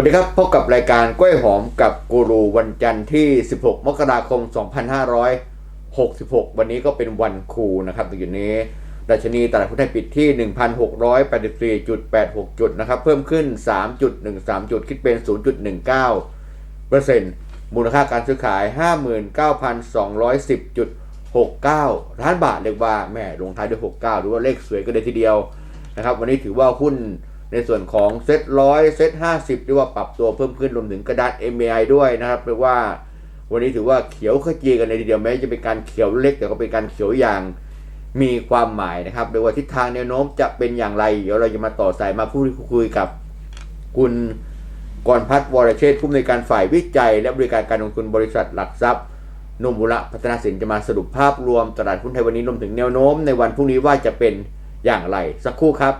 วัสดีครับ พบกับรายการกล้วยหอมกับกูรูวันจันทร์ที่ 16 มกราคม 2566 วันนี้ก็เป็นวันครูนะครับอยู่นี้ดัชนีตลาดหุ้นไทยปิดที่ 1,684.86 จุดนะครับ เพิ่มขึ้น 3.13 จุดคิดเป็น 0.19เปอร์เซ็นต์มูลค่าการซื้อขาย 59,210.69 ล้านบาทเรียกว่าแม่ลงท้ายด้วย 69 หรือว่าเลขสวยก็เลยทีเดียวนะครับ วันนี้ถือว่าหุ้น ในส่วนของเซ็ตร้อยเซ็ตห้าสิบที่ว่าปรับตัวเพิ่มขึ้นรวมถึงกระดาน MAI ด้วยนะครับเรียกว่าวันนี้ถือว่าเขียวขจีกันในทีเดียวแม้จะเป็นการเขียวเล็กแต่ก็เป็นการเขียวอย่างมีความหมายนะครับโดยว่าทิศทางแนวโน้มจะเป็นอย่างไร เดี๋ยวเราจะมาต่อสายมาพูดคุยกับ คุณกรพัฒน์วรเชษฐผู้อำนวยการฝ่ายวิจัย และบริการการลงทุนบริษัทหลักทรัพย์นมบุระพัฒนาสินจะมาสรุปภาพรวมตลาดหุ้นไทยวันนี้รวมถึงแนวโน้มในวันพรุ่งนี้ว่าจะเป็นอย่างไรสักครู่ครับ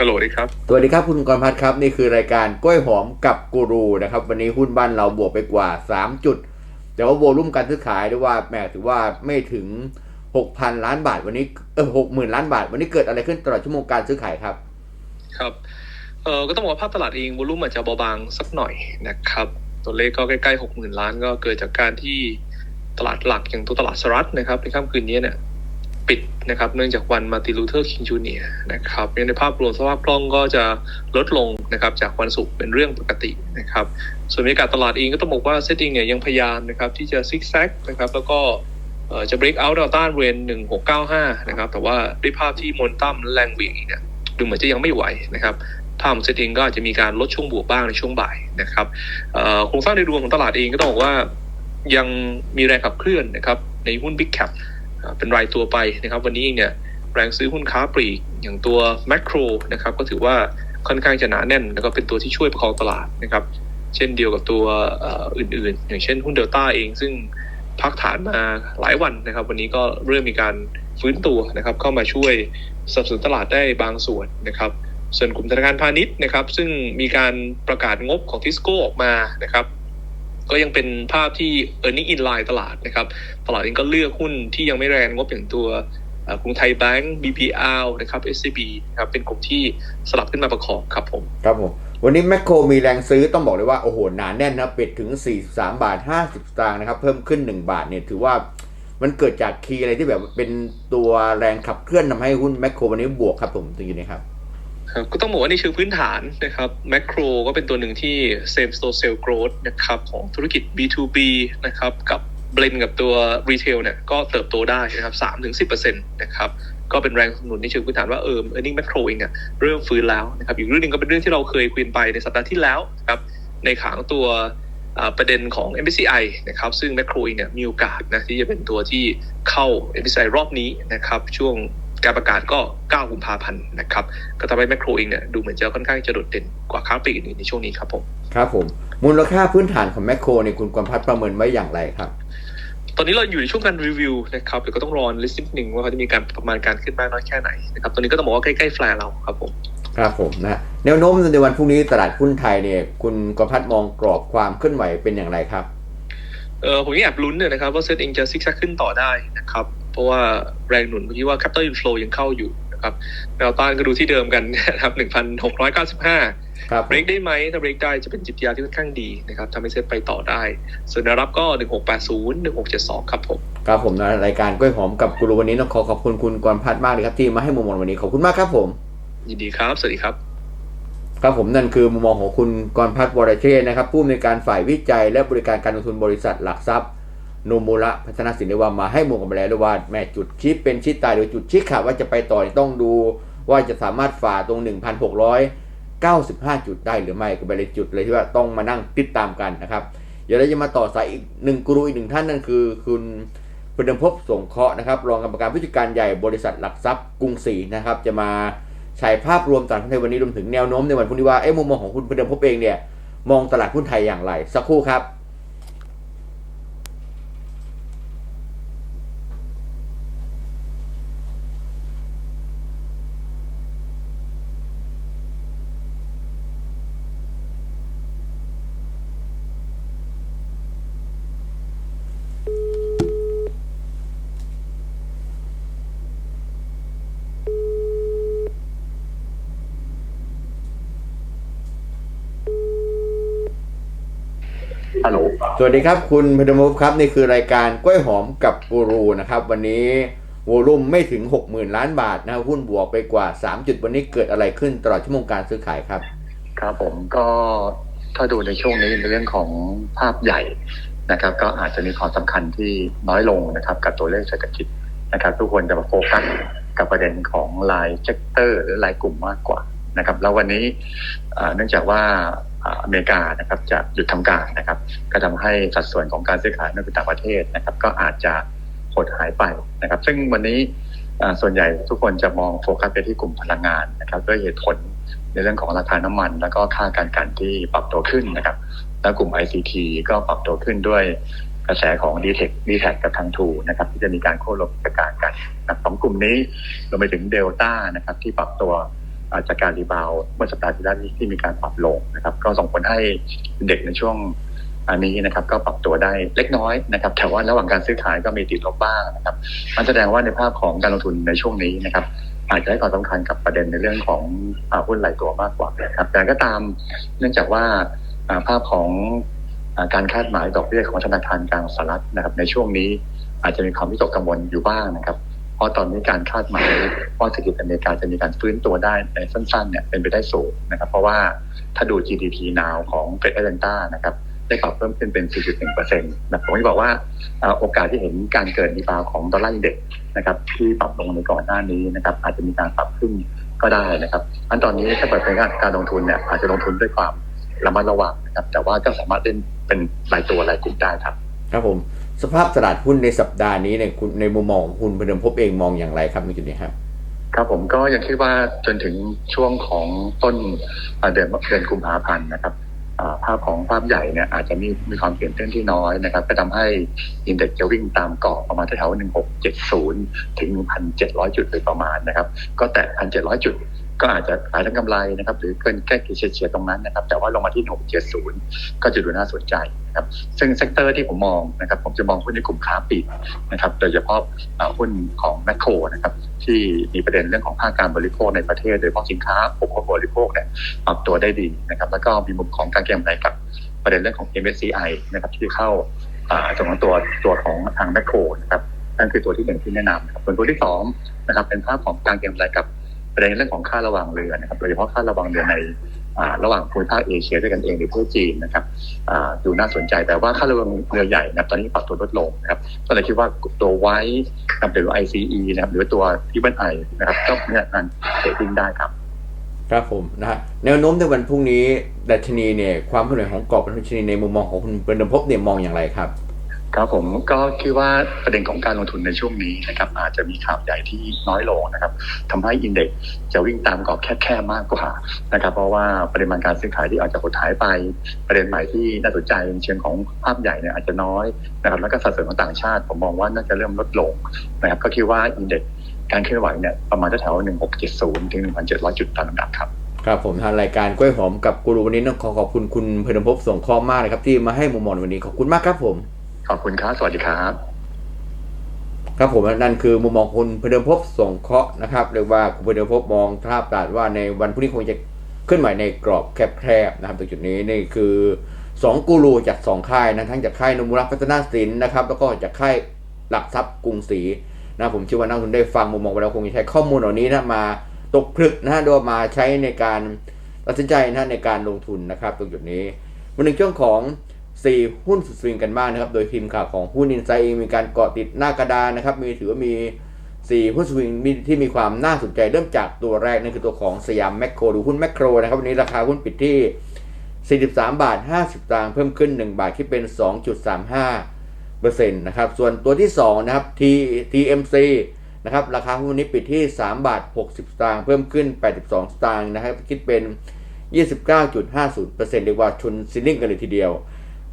ฮัลโหลดีครับสวัสดีครับคุณกรพัฒน์ครับ นี่คือรายการกล้วยหอมกับกูรูนะครับ วันนี้หุ้นบ้านเราบวกไปกว่า 3 จุด แต่ว่าโวลุ่มการซื้อขายด้วยว่าแหมถือว่าไม่ถึง 6,000 ล้านบาทวันนี้เออหกหมื่นล้านบาท วันนี้เกิดอะไรขึ้นตลอดชั่วโมงการซื้อขายครับ ครับเออก็ต้องบอกว่าภาพตลาดเองวอลุ่มอาจจะเบาบางสักหน่อยนะครับ ตัวเลขก็ใกล้ๆหกหมื่นล้านก็เกิดจากการที่ตลาดหลักอย่างตัวตลาดสหรัฐนะครับในค่ำคืนนี้เนี่ย ปิดนะครับเนื่องจากวันมาติลูเทอร์คิงจูเนียนะครับในภาพรวมสภาพคล่องก็จะลดลงนะครับจากวันศุกร์เป็นเรื่องปกตินะครับส่วนบรรยากาศตลาดเองก็ต้องบอกว่าเซตติ้งเนี่ยยังพยายามนะครับที่จะซิกแซกนะครับแล้วก็จะ break out แนวต้านเรน1695 นะครับ แต่ว่าด้วยภาพที่มนตัมแรงเวียงเนี่ยดูเหมือนจะยังไม่ไหวนะครับภาพของเซตติ้งก็อาจจะมีการลดช่วงบวกบ้างในช่วงบ่ายนะครับโครงสร้างในดวงของตลาดเองก็ต้องบอกว่ายังมีแรงขับเคลื่อนนะครับในหุ้น Big Cap อ่า เป็นรายตัวไปนะครับ วันนี้เองเนี่ยแรงซื้อหุ้นค้าปลีกอย่างตัวแมคโครนะครับก็ถือว่าค่อนข้างจะหนาแน่น แล้วก็เป็นตัวที่ช่วยประคองตลาดนะครับ เช่นเดียวกับตัวอื่นๆ อย่างเช่นหุ้นเดลต้าเองซึ่งพักฐานมาหลายวันนะครับ วันนี้ก็เริ่มมีการฟื้นตัวนะครับ เข้ามาช่วยสนับสนุนตลาดได้บางส่วนนะครับ ส่วนกลุ่มธนาคารพาณิชย์นะครับ ซึ่งมีการประกาศงบของทิสโก้ออกมานะครับ ก็ยังเป็นภาพที่ e a r n i n g in line ตลาดนะครับ ตลาดเองก็เลือกหุ้นที่ยังไม่แรงงบอย่างตัวกรุงไทยแบงก์ BPL นะครับ SCB นะครับเป็นกลุ่มที่สลับขึ้นมาประกอบครับผมครับผมวันนี้แมคโครมีแรงซื้อต้องบอกเลยว่าโอ้โหหนาแน่นนะปิดถึง 43 บาท 50 สตางค์นะครับเพิ่มขึ้น 1 บาทเนี่ยถือว่ามันเกิดจากคีย์อะไรที่แบบเป็นตัวแรงขับเคลื่อนทำให้หุ้นแมคโครวันนี้บวกครับผมตรงนี้นะครับ ครับก็ต้องบอกว่าในเชิงพื้นฐานนะครับแมคโครก็เป็นตัวหนึ่งที่ same store sale growth นะครับของธุรกิจ B2B นะครับกับเบลนกับตัว retail เนี่ยก็เติบโตได้นะครับ3ถึง10%นะครับก็เป็นแรงสนับสนุนในเชิงพื้นฐานว่าเออ earning macro เองเนี่ยเริ่มฟื้นแล้วนะครับอีกเรื่องนึงก็เป็นเรื่องที่เราเคยคุยไปในสัปดาห์ที่แล้วนะครับในขางตัวประเด็นของ MSCI นะครับซึ่ง macro เองเนี่ยมีโอกาสนะที่จะเป็นตัวที่เข้า MSCI รอบนี้นะครับช่วง การประกาศก็ 9 กุมภาพันธ์นะครับ ก็ทำให้แมคโครเองเนี่ยดูเหมือนจะค่อนข้างจะโดดเด่นกว่าค้าปลีกอื่นๆในช่วงนี้ครับผม ครับผม มูลค่าพื้นฐานของแมคโครเนี่ยคุณกรพัฒน์ประเมินไว้อย่างไรครับ ตอนนี้เราอยู่ในช่วงการรีวิวนะครับเดี๋ยวก็ต้องรอลิสต์นิดหนึ่งว่าเขาจะมีการประมาณการขึ้นมากน้อยแค่ไหนนะครับ ตอนนี้ก็ต้องบอกว่าใกล้ๆแฟร์เราครับผม ครับผมนะแนวโน้มในวันพรุ่งนี้ตลาดหุ้นไทยเนี่ยคุณกรพัฒน์มองกรอบความเคลื่อนไหวเป็นอย่างไรครับเออผมยังแอบลุ้นเนี่ยนะครับว่าเซตเองจะซิกแซกขึ้นต่อได้นะครับเพ ราะว่าแรงหนุนเมื่อกี้ว่า capital inflow ยังเข้าอยู่นะครับแนวต้านก็ดูที่เดิมกันนะครับ1,695ครับเบรกได้ไหมถ้าเบรกได้จะเป็นจิตวิทยาที่ค่อนข้างดีนะครับทำให้เซตไปต่อได้ ส่วนแนวรับก็ 1680 1672 ครับผมครับผมนะรายการกล้วยหอมกับกูรูวันนี้ต้องขอขอบคุณคุณกรพัฒน์มากเลยครับที่มาให้มุมมองวันนี้ขอบคุณมากครับผม ยินดีครับ สวัสดีครับ ครับผมนั่นคือมุมมองของคุณกรพัฒน์วรเชษฐ์นะครับผู้อำนวยการฝ่ายวิจัยและบริการการลงทุนบริษัทหลักทรัพย์ โนมูระพัฒนาสินเดว่ามาให้มุมกันไปแล้วว่าแม่จุดชี้เป็นชี้ตายหรือจุดชี้ขาดว่าจะไปต่อต้องดู ว่าจะสามารถฝ่าตรง 1,695 จุดได้หรือไม่ก็เป็นเลยจุดเลยที่ว่าต้องมานั่งติดตามกันนะครับ เดี๋ยวเราจะมาต่อสายอีกหนึ่งกรูอีกหนึ่งท่านนั่นคือคุณพดมภพสงเคราะห์นะครับรองกรรมการผู้จัดการใหญ่บริษัทหลักทรัพย์กรุงศรีนะครับ จะมาฉายภาพรวมตลาดหุ้นไทยวันนี้รวมถึงแนวโน้มในวันพรุ่งนี้ว่าเอ๊ะมุมมองของคุณพดมภพเองเนี่ยมองตลาดหุ้นไทยอย่างไร สักครู่ครับ สวัสดีครับคุณพดมภพครับ นี่คือรายการกล้วยหอมกับกูรูนะครับ วันนี้วอลุ่มไม่ถึง 60,000 ล้านบาทนะหุ้นบวกไปกว่า 3 จุดวันนี้เกิดอะไรขึ้นตลอดชั่วโมงการซื้อขายครับ ครับผมก็ถ้าดูในช่วงนี้ในเรื่องของภาพใหญ่นะครับ ก็อาจจะมีความสำคัญที่น้อยลงนะครับ กับตัวเลขเศรษฐกิจนะครับ ทุกคนจะมาโฟกัสกับประเด็นของรายเซกเตอร์หรือรายกลุ่มมากกว่านะครับ แล้ววันนี้เนื่องจากว่า อเมริกานะครับจะหยุดทำการนะครับ ก็ทำให้สัดส่วนของการซื้อขายในต่างประเทศนะครับ ก็อาจจะหดหายไปนะครับ ซึ่งวันนี้ส่วนใหญ่ทุกคนจะมองโฟกัสไปที่กลุ่มพลังงานนะครับด้วยเหตุผลในเรื่องของราคาน้ำมัน แล้วก็ค่าการกันที่ปรับตัวขึ้นนะครับ แล้วกลุ่ม ICT ก็ปรับตัวขึ้นด้วยกระแสของ d t e c d t แทกับทางทูนะครับที่จะมีการโค่นลงกิจการกันนะครับสองกลุ่มนี้รวมไปถึงเดลต้านะครับที่ปรับตัว จากการรีบาวเมื่อสัปดาห์ที่แล้วนี้ที่มีการปรับลงนะครับ ก็ส่งผลให้เด็กในช่วงอันนี้นะครับก็ปรับตัวได้เล็กน้อยนะครับ แต่ว่าระหว่างการซื้อขายก็มีติดลบบ้างนะครับ มันแสดงว่าในภาพของการลงทุนในช่วงนี้นะครับอาจจะให้ความสำคัญกับประเด็นในเรื่องของอหุ้นรายตัวมากกว่านะครับแต่ก็ตามเนื่องจากว่าภาพของอการคาดหมายดอกเบี้ยของธนาคารกลางสหรัฐนะครับ ในช่วงนี้อาจจะมีความวิตกกังวลอยู่บ้างนะครับ เพราะตอนนี้การคาดหมายว่าเศรษฐกิจอเมริกาจะมีการฟื้นตัวได้ในสั้นๆเนี่ยเป็นไปได้สูงนะครับเพราะว่าถ้าดู GDP now ของเฟดแอตแลนตานะครับได้ปรับเพิ่มขึ้นเป็น 4.1%นะผมจะบอกว่าโอกาสที่เห็นการเกิดรีบาวของดอลลาร์เด็กนะครับที่ปรับลงในก่อนหน้านี้นะครับอาจจะมีการปรับขึ้นก็ได้นะครับอันตอนนี้ถ้าเปิดเป็นการการลงทุนเนี่ยอาจจะลงทุนด้วยความระมัดระวังนะครับแต่ว่าก็สามารถเล่นเป็นรายตัวรายกลุ่มได้ครับ ครับผม สภาพตลาดหุ้นในสัปดาห์นี้เนี่ยคุณในมุมมองของคุณพดมภพเองมองอย่างไรครับในจุดนี้ครับครับผมก็ยังคิดว่าจนถึงช่วงของต้นเดือนเดือนกุมภาพันธ์นะครับภาพของภาพใหญ่เนี่ยอาจจะมีมีความเปลี่ยนแปลงที่น้อยนะครับ ก็ทำให้อินเด็กซ์จะวิ่งตามเกรอบประมาณแถวๆ1670ถึง1,700จุดโดยประมาณนะครับ ก็แตะ1,700จุด ก็อาจจะขายทั้งกำไรนะครับ หรือเกินแค่เฉียดๆตรงนั้นนะครับ แต่ว่าลงมาที่670 ก็จะดูน่าสนใจนะครับ ซึ่งเซกเตอร์ที่ผมมองนะครับ ผมจะมองหุ้นในกลุ่มค้าปลีกนะครับ โดยเฉพาะหุ้นของแมคโครนะครับ ที่มีประเด็นเรื่องของภาคการบริโภคในประเทศ โดยเฉพาะสินค้าอุปโภคบริโภคเนี่ยปรับตัวได้ดีนะครับ แล้วก็มีมุมของการเก็งกำไรกับประเด็นเรื่องของ MSCI นะครับที่เข้าอ่าตรงของตัวตัวของทางแมคโครนะครับนั่นคือตัวที่หนึ่งที่แนะนำครับส่วนตัวที่สองนะครับเป็นภาพของการเก็งกำไรกับ ประเด็นเรื่องของค่าระหว่างเรือนะครับโดยเฉพาะค่าระหว่างเรือในอระหว่างภูมิภาคเอเชียด้วยกันเองหรือพวกจีนนะครับดูน่าสนใจแต่ว่าค่าระหว่างเรือใหญ่นะครับตอนนี้ปรับตัวลดลงนะครับก็เลยคิดว่าตัวไว้นะครับหรือ ICE นะครับหรือตัวที่เป็นไอนะครับก็เนี่ยการเทรดดิ้งได้ครับ ครับผมนะฮะแนวโน้มในวันพรุ่งนี้ดัชนีเนี่ยความเคลื่อนไหวของกรอบดัชนีในมุมมองของคุณพดมภพเนี่ยมองอย่างไรครับ ครับผมก็คิดว่าประเด็นของการลงทุนในช่วงนี้นะครับอาจจะมีข่าวใหญ่ที่น้อยลงนะครับทำให้อินเด็กซ์จะวิ่งตามกรอบแคบๆมากกว่านะครับเพราะว่าปริมาณการซื้อขายที่อาจจะหดหายไป ประเด็นใหม่ที่น่าสนใจในเชิงของภาพใหญ่เนี่ยอาจจะน้อยนะครับแล้วก็สัดส่วนของต่างชาติผมมองว่าน่าจะเริ่มลดลงนะครับก็คิดว่าอินเด็กซ์การเคลื่อนไหวเนี่ยประมาณแถว1670 ถึง 1,700 จุดตามลำดับครับครับผมทางรายการกล้วยหอมกับกูรูวันนี้ต้องขอขอบคุณคุณพดมภพส่งข้อมากเลยครับที่มาให้มุมมองในวันนี้ขอบคุณมากครับผม ขอบคุณครับ สวัสดีครับ ครับผมนั่นคือมุมมองคุณพเดิมพบส่งเคราะห์นะครับเรียกว่าคุณพเดิมพบมองภาพตลาดว่าในวันพรุ่งนี้คงจะขึ้นใหม่ในกรอบแคบๆนะครับตรงจุดนี้นี่คือสองกูรูจากสองค่ายนะทั้งจากค่ายนมุรักพัฒนาสินนะครับ แล้วก็จากค่ายหลักทรัพย์กรุงศรีนะผมเชื่อว่านักลงทุนได้ฟังมุมมองไปแล้วคงจะใช้ข้อมูลเหล่านี้นะมาตกผลึกนะฮะโดยมาใช้ในการตัดสินใจนะในการลงทุนนะครับตรงจุดนี้มาถึงช่วงของ สี่หุ้นสุดสวิงกันบ้างนะครับ โดยทีมข่าวของหุ้นอินไซด์เองมีการเกาะติดหน้ากระดานนะครับ มีถือว่ามี 4 หุ้นสวิงที่มีความน่าสนใจเริ่มจากตัวแรกนั่นคือตัวของสยามแมคโครหรือหุ้นแมคโครนะครับวันนี้ราคาหุ้นปิดที่ 43 บาท 50สตางค์เพิ่มขึ้น 1 บาทคิดเป็น 2.35เปอร์เซ็นต์นะครับส่วนตัวที่2นะครับ T TMC นะครับราคาหุ้นนี้ปิดที่ 3 บาท 60สตางค์เพิ่มขึ้น 82 สตางค์นะครับคิดเป็น 29.50%เรียกว่าชนซิลลิ่งกันเลยทีเดียว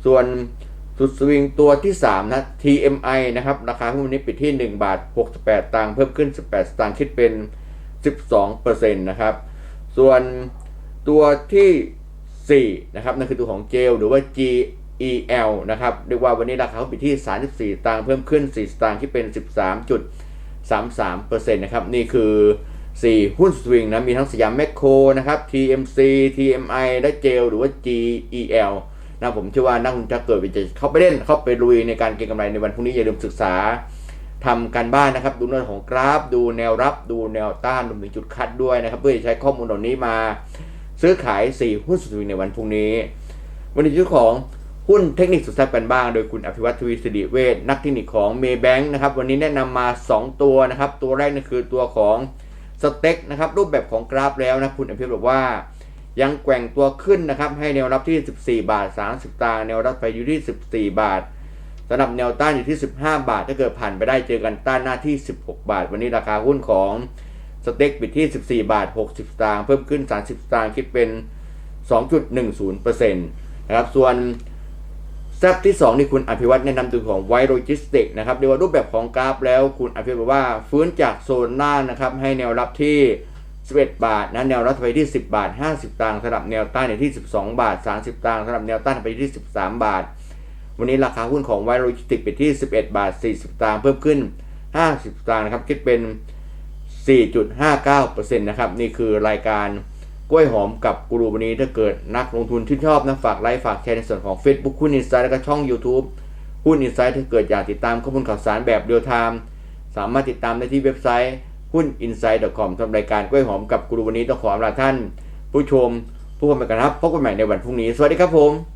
ส่วนสุดสวิงตัวที่ 3 นะ TMI นะครับ ราคาหุ้นวันนี้ปิดที่ 1 บาท 68 ตังค์เพิ่มขึ้น 18 สตางค์คิดเป็น 12%นะครับ ส่วนตัวทีสี่ 4 นะครับ นั่นคือตัวของเจลหรือว่า GEL นะครับเรียกว่าวันนี้ราคาเขาปิดที่ 34 ตังค์เพิ่มขึ้น 4 สตางค์คิดเป็น 13.33%นะครับ นี่คือ 4 หุ้นสวิงนะ มีทั้งสยามแมคโครนะครับ TMC TMI และเจลหรือว่า GEL นะผมเชื่อว่านักลงทุนจะเกิดวิจัยเข้าไปเล่นเข้าไปลุยในการเก็งกำไรในวันพรุ่งนี้อย่าลืมศึกษาทำการบ้านนะครับ ดูเรื่องของกราฟ ดูแนวรับ ดูแนวต้านรวมถึงจุดคัดด้วยนะครับ เพื่อจะใช้ข้อมูลเหล่านี้มา ซื้อขาย 4 หุ้นสุดทวีในวันพรุ่งนี้ วันนี้ชื่อของหุ้นเทคนิคสุดแซ่บกันบ้าง โดยคุณอภิวัตทวีสิริเวชนักเทคนิคของเมย์แบงค์นะครับ วันนี้แนะนำมา 2 ตัวนะครับ ตัวแรกนั่นคือตัวของสเต็กนะครับ รูปแบบของกราฟแล้วนะ คุณอภิวัตบอกว่า ยังแกว่งตัวขึ้นนะครับ ให้แนวรับที่ 14 บาท 30 ตางแนวรับไปอยู่ที่ 14 บาทสำหรับแนวต้านอยู่ที่ 15 บาท ถ้าเกิดผ่านไปได้เจอกันต้านหน้าที่ 16 บาท วันนี้ราคาหุ้นของสเต็กปิดที่ 14 บาท 60 ตางเพิ่มขึ้น 30 ตางค์คิดเป็น 2.10%นะครับส่วนแซบที่2นี่คุณอภิวัตแนะนำตัวของไวโรจิสติกนะครับเรียกว่ารูปแบบของกราฟแล้วคุณอภิวัตบอกว่าฟื้นจากโซนล่างนะครับให้แนวรับที่ 11 บาทนะแนวรับไปที่ 10 บาท 50ตังค์สำหรับแนวต้านในที่ 12 บาท 30ตังค์สำหรับแนวต้านไปที่ 13 บาท วันนี้ราคาหุ้นของไวโรจิสติกไปที่ 11 บาท 40ตังค์เพิ่มขึ้น 50ตังค์นะครับคิดเป็น 4.59%นะครับนี่คือรายการกล้วยหอมกับกูรูวันนี้ถ้าเกิดนักลงทุนที่นชอบนะฝากไลค์ฝากแชร์ในส่วนของ Facebook หุ้นอินไซด์แล้วก็ช่อง YouTube หุ้นอินไซด์ถ้าเกิดอยากติดตามข้อมูลข่าวสารแบบเรียลไทม์สามารถติดตามได้ที่เว็บไซต์ หุ้น insight.com สำหรับรายการกล้วยหอมกับกรูวันนี้ต้องขออำลาท่าน ผู้ชมผู้ชมไปกันครับพบกันใหม่ในวันพรุ่งนี้ สวัสดีครับผม